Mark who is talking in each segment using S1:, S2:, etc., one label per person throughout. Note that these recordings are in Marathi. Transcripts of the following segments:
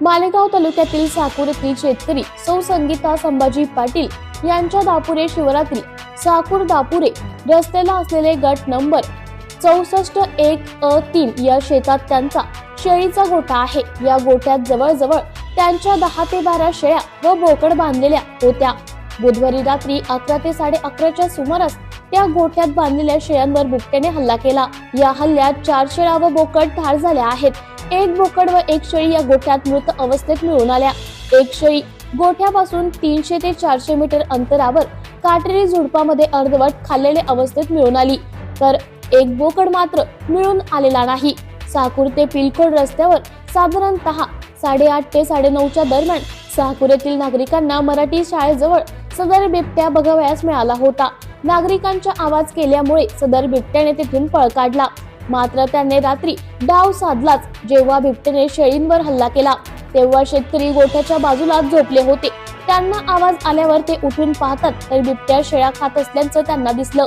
S1: मालेगाव तालुक्यातील साकूर येथील शेतकरी सौ संगीता संभाजी पाटील यांच्या दापुरे शिवारातील साकूर दापुरे रस्त्याला असलेले गट नंबर चौसष्ट एक अ तीन या शेतात त्यांचा शेळीचा गोठा आहे. या गोठ्यात जवळजवळ त्यांच्या दहा ते बारा शेळ्या व बोकड बांधलेल्या होत्या. बुधवारी रात्री अकरा ते साडे अकराच्या सुमारास त्या गोठ्यात बांधलेल्या शेळ्यांवर बिबट्याने हल्ला केला. या हल्ल्यात चार शेळा व बोकड ठार झाल्या आहेत. एक बोकड व एक शेळी या गोठ्यात मृत अवस्थेत मिळून आल्या. एक शेळी गोठ्यापासून तीनशे ते चारशे मीटर अंतरावर काटेरी झुडपामध्ये अर्धवट खाल्लेले अवस्थेत मिळून आली. तर एक बोकड मात्र मिळून आलेला नाही. साकूर ते पिलखोड रस्त्यावर साधारणतः साडेआठ ते साडेनऊच्या दरम्यान साकूर येथील नागरिकांना मराठी शाळेजवळ सदर बिबट्या बघावयास मिळाला होता. नागरिकांच्या आवाज केल्यामुळे सदर बिबट्याने तिथून पळ काढला. मात्र त्याने रात्री डाव साधलाच. जेव्हा बिबट्याने शेळींवर हल्ला केला तेव्हा शेतकरी गोठ्याच्या बाजूला झोपले होते. त्यांना आवाज आल्यावर ते उठून पाहतात तर बिबट्या शेळ्या खात असल्याचं त्यांना दिसलं.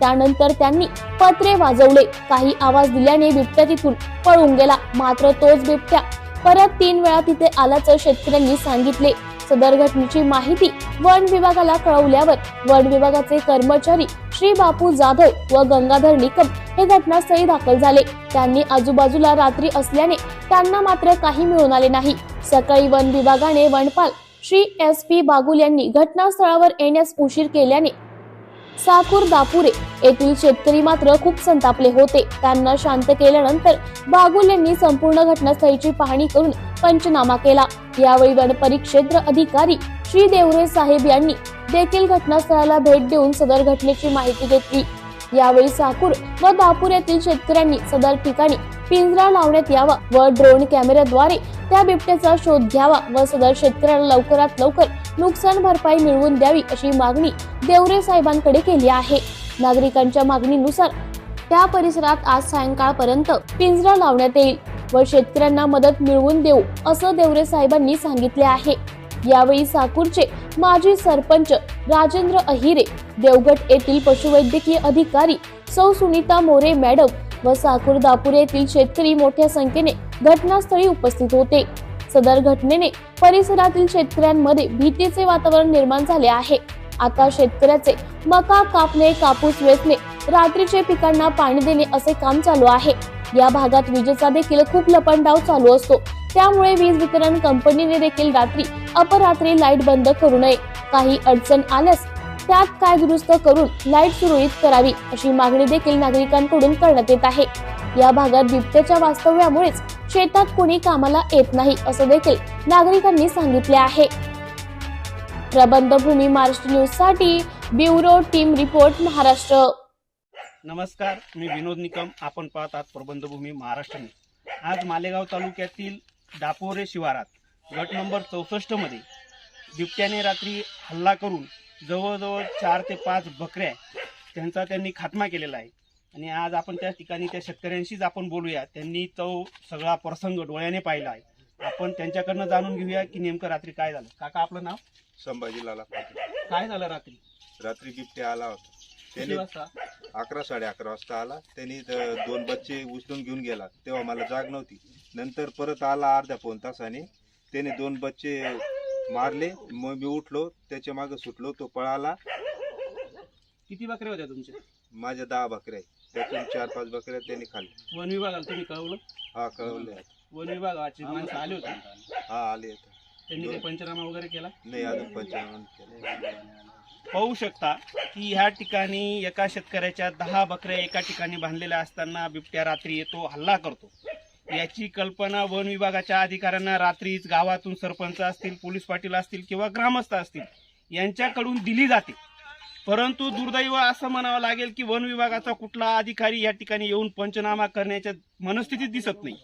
S1: त्यानंतर त्यांनी पत्रे वाजवले. काही आवाज दिल्याने बिबट्या तिथून पळून गेला. मात्र तोच बिबट्या परत तीन वेळा तिथे आल्याचं शेतकऱ्यांनी सांगितले. सदर घटनेची माहिती वन विभागाला कळवल्यावर वन विभागाचे कर्मचारी श्री बापू जाधव व गंगाधर निकम हे घटनास्थळी दाखल झाले. त्यांनी आजूबाजूला रात्री असल्याने त्यांना मात्र काही मिळून आले नाही. सकाळी वन विभागाने वनपाल श्री एस पी बागुल यांनी घटनास्थळावर येण्यास उशीर केल्याने साकूर दापुरे येथील शेतकरी मात्र खूप संतापले होते. त्यांना शांत केल्यानंतर बागुल यांनी संपूर्ण घटनास्थळीची पाहणी करून पंचनामा केला. यावेळी वनपरिक्षेत्र अधिकारी श्री देवरे साहेब यांनी देखील घटनास्थळाला भेट देऊन सदर घटनेची माहिती घेतली. यावेळी साकूर व दापूर येथील शेतकऱ्यांनी सदर ठिकाणी पिंजरा लावण्यात यावा व ड्रोन कॅमेऱ्याद्वारे त्या बिबट्याचा शोध घ्यावा व सदर शेतकऱ्याला लवकरात लवकर नुकसान भरपाई मिळवून द्यावी अशी मागणी देवरे साहेबांकडे केली आहे. नागरिकांच्या मागणीनुसार त्या परिसरात आज सायंकाळपर्यंत पिंजरा लावण्यात येईल व शेतकऱ्यांना मदत मिळवून देऊ असं देवरे साहेबांनी सांगितले आहे. यावेळी साकूरचे माजी सरपंच राजेंद्र अहिरे देवगट येथील पशुवैद्यकीय अधिकारी सौ सुनीता मोरे मॅडम व साकूर दापूर येथील शेतकरी मोठ्या संख्येने घटनास्थळी उपस्थित होते. सदर घटनेने परिसरातील शेतकऱ्यांमध्ये भीतीचे वातावरण निर्माण झाले आहे. आता शेतकऱ्याचे मका कापणे कापूस वेचणे रात्रीचे पिकांना पाणी देणे असे काम चालू आहे. या भागात विजेचा देखील खूप लपंडाव चालू असतो. त्यामुळे वीज वितरण कंपनीने देखील रात्री अपरात्री लाइट बंद करू नये. काही अडचण आल्यास त्यात काय दुरुस्त करून लाइट सुरळीत करावी अशी मागणी देखील नागरिकांकडून करण्यात येत आहे. या भागात बिबट्याच्या वास्तव्यामुळेच शेतात कोणी कामाला येत नाही असं देखील नागरिकांनी सांगितले आहे. प्रबंधभूमी महाराष्ट्र न्यूजसाठी ब्युरो टीम रिपोर्ट महाराष्ट्र.
S2: नमस्कार मी विनोद निकम आपण पाहतात प्रबंधभूमी महाराष्ट्र न्यूज. आज मालेगाव तालुक्यातील दापोरे शिवारात गट नंबर चौसष्टमध्ये बिबट्याने रात्री हल्ला करून जवळजवळ चार ते पाच बकऱ्या त्यांचा त्यांनी खात्मा केलेला आहे. आणि आज आपण त्या ठिकाणी त्या शेतकऱ्यांशीच आपण बोलूया. त्यांनी तो सगळा प्रसंग डोळ्याने पाहिला आहे. आपण त्यांच्याकडनं जाणून घेऊया की नेमकं रात्री काय झालं. काका आपलं नाव?
S3: संभाजी लाला पाटील.
S2: काय झालं रात्री?
S3: रात्री बिबट्या आला होता.
S2: किती
S3: त्याने
S2: वाजता?
S3: अकरा साडे अकरा वाजता आला. त्यांनी द- दोन बच्चे उचलून घेऊन गेला. तेव्हा मला जाग नव्हती. नंतर परत आला अर्ध्या पाऊन तासाने. त्याने दोन बच्चे मारले. मग मी उठलो. त्याच्यामागे सुटलो. तो पळाला.
S2: किती बकऱ्या होत्या तुमच्या?
S3: माझ्या दहा बकऱ्या आहेत. त्यातून चार पाच बकऱ्या त्यांनी खाल्ल्या.
S2: वन विभागाला तुम्ही कळवलं?
S3: हा कळवले
S2: वन विभागाची माणसं आली होती.
S3: हा आले आता.
S2: त्यांनी काही पंचनामा वगैरे केला?
S3: नाही अजून केलं.
S2: पाहू शकता की ह्या ठिकाणी एका शेतकऱ्याच्या दहा बकऱ्या एका ठिकाणी बांधलेल्या असताना बिबट्या रात्री येतो हल्ला करतो. याची कल्पना वन विभागाच्या अधिकाऱ्यांना रात्रीच गावातून सरपंच असतील पोलीस पाटील असतील किंवा ग्रामस्थ असतील यांच्याकडून दिली जाते. परंतु दुर्दैव असं म्हणावं लागेल की वन विभागाचा कुठला अधिकारी या ठिकाणी येऊन पंचनामा करण्याच्या मनस्थितीत दिसत नाही.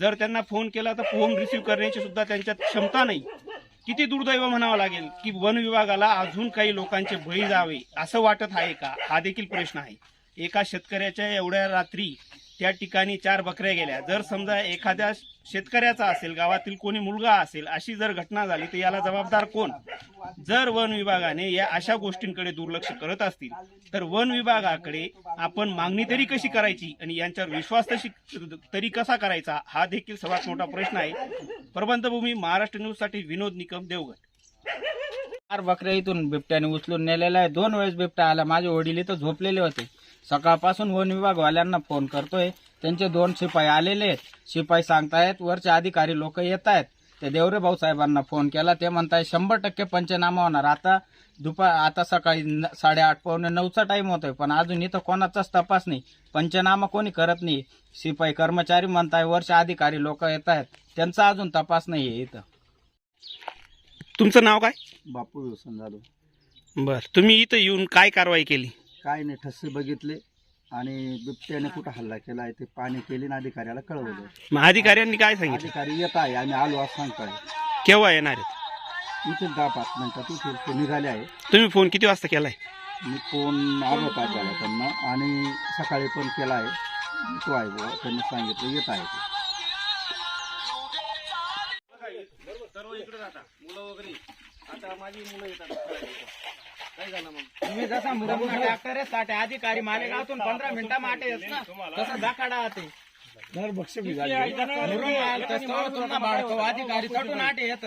S2: जर त्यांना फोन केला तर फोन रिसीव्ह करण्याची सुद्धा त्यांच्यात क्षमता नाही. किती दुर्दैव म्हणावं लागेल की वन विभागाला अजून काही लोकांचे बळी जावे असं वाटत आहे का? हा देखील प्रश्न आहे. एका शेतकऱ्याच्या एवढ्या रात्री त्या ठिकाणी चार बकऱ्या गेल्या. जर समजा एखाद्या शेतकऱ्याचा असेल गावातील कोणी मुलगा असेल अशी जर घटना झाली तर याला जबाबदार कोण? जर वन विभागाने या अशा गोष्टींकडे दुर्लक्ष करत असतील तर वन विभागाकडे आपण मागणी तरी कशी करायची आणि यांच्यावर विश्वास तशी तरी कसा करायचा? हा देखील सर्वात मोठा प्रश्न आहे. प्रबंधभूमी महाराष्ट्र न्यूजसाठी विनोद निकम देवगड.
S4: चार बकऱ्या इथून बिबट्याने उचलून नेलेला आहे. दोन वेळेस बिबट्या आला. माझे वडील इथं झोपलेले होते. सकाळपासून वन विभागवाल्यांना फोन करतोय. त्यांचे दोन शिपाई आलेले आहेत. शिपाई सांगतायत वरचे अधिकारी लोक येत आहेत. ते देवरे भाऊ साहेबांना फोन केला. ते म्हणताय शंभर टक्के पंचनामा होणार. आता दुपार आता सकाळी न- साडेआठ पावणे नऊचा टाइम होतोय. पण अजून इथं कोणाचाच तपास नाही. पंचनामा कोणी करत नाही. शिपाई कर्मचारी म्हणताय वरचे अधिकारी लोक येत आहेत. त्यांचा अजून तपास नाही आहे इथं.
S2: तुमचं नाव काय?
S5: बापू झालो
S2: बर. तुम्ही इथं येऊन काय कारवाई केली?
S5: काय नाही ठसे बघितले आणि बिबट्याने कुठं हल्ला केला आहे ते पाणी केले आणि अधिकाऱ्याला कळवलं.
S2: मग अधिकाऱ्यांनी काय सांगितलं?
S5: अधिकारी येत आहे आम्ही आलो असं सांगताय.
S2: केव्हा येणार आहेत?
S5: इथे दहा पाच मिनिटात इथे ते निघाले आहे.
S2: तुम्ही फोन किती वाजता केलाय?
S5: मी फोन अर्धा तास झाला त्यांना आणि सकाळी पण केला आहे. तो आहे बुवा त्यांनी सांगितलं येत आहे ते.
S2: सर्व इकडे राहता. मुलं वगैरे. आता माझी मुलं येतात. झालं मग
S4: तुम्ही जसा मुरुम डॉक्टर आहे साठे अधिकारी मालेगावतून पंधरा मिनिटा माटे आहेत ना तसं दाखाडा ते मुरुम आल तर तो तुमना बाळको अधिकारी चढून आटे येत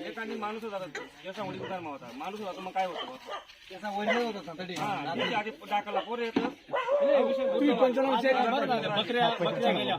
S2: एखादी माणूस होता जसा वडील उदार होता माणूस होता मग काय होतं?
S4: त्याचा वैभव होता.
S2: आधी दाखला पोर येतं बकऱ्या बकऱ्या गेल्या.